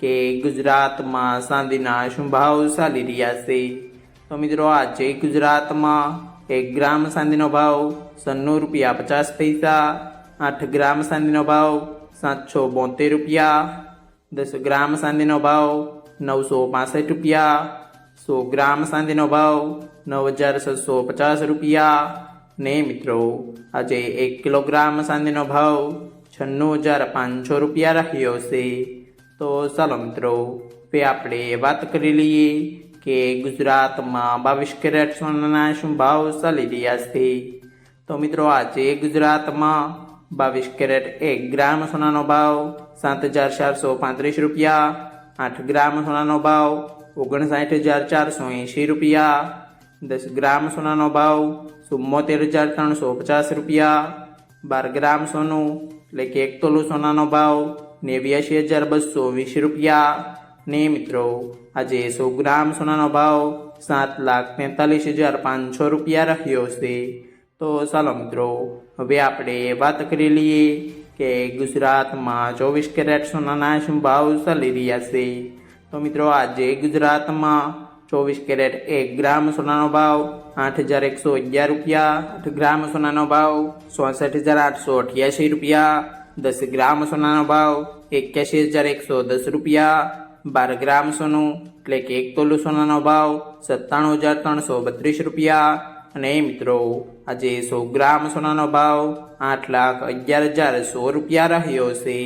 કે ગુજરાતમાં સાંધીના શું ભાવ ચાલી રહ્યા છે? તો મિત્રો આજે ગુજરાતમાં એક ગ્રામ ચાંદીનો ભાવ સન્નું રૂપિયા પચાસ પૈસા, આઠ ગ્રામ ચાંદીનો ભાવ સાતસો બોતેર રૂપિયા, દસ ગ્રામ ચાંદીનો ભાવ નવસો પાસઠ રૂપિયા, સો ગ્રામ ચાંદીનો ભાવ નવ હજાર છસો પચાસ રૂપિયા. ને મિત્રો, આજે એક કિલોગ્રામ ચાંદીનો ભાવ છન્નું હજાર પાંચસો રૂપિયા રહ્યો છે. તો ચાલો મિત્રો, હવે આપણે વાત કરી લઈએ કે ગુજરાતમાં બાવીસ કેરેટ સોનાના શું ભાવ ચાલી રહ્યા છે. તો મિત્રો, આજે ગુજરાતમાં બાવીસ કેરેટ એક ગ્રામ સોનાનો ભાવ સાત હજાર ચારસો પાંત્રીસ રૂપિયા, આઠ ગ્રામ સોનાનો ભાવ ઓગણસાઠ હજાર ચારસો એંશી રૂપિયા, દસ ગ્રામ સોનાનો ભાવ ચુમ્મોતેર હજાર ત્રણસો પચાસ રૂપિયા, બાર ગ્રામ સોનું એટલે કે એક તોલું સોનાનો ભાવ નેવ્યાસી હજાર બસો વીસ રૂપિયા. ને મિત્રો, આજે સો ગ્રામ સોનાનો ભાવ સાત લાખ તેતાલીસ હજાર પાંચસો રૂપિયા રહ્યો છે. તો ચાલો મિત્રો, હવે આપણે વાત કરી લઈએ કે ગુજરાતમાં ચોવીસ કેરેટ સોનાના શું ભાવ ચાલી રહ્યા છે. તો મિત્રો, આજે ગુજરાતમાં ચોવીસ કેરેટ એક ગ્રામ સોનાનો ભાવ આઠ હજાર એકસો અગિયાર રૂપિયા, આઠ ગ્રામ સોનાનો ભાવ ચોસઠ હજાર આઠસો અઠ્યાસી રૂપિયા. દસ ગ્રામ સોનાનો ભાવ એક્યાસી હજાર એકસો દસ રૂપિયા બાર ગ્રામ સોનું એટલે કે એક તોલું સોનાનો ભાવ, સત્તાણું હજાર ત્રણસો બત્રીસ રૂપિયા. અને મિત્રો, આજે સો ગ્રામ સોનાનો ભાવ, આઠ લાખ અગિયાર હજાર સો રૂપિયા રહ્યો છે.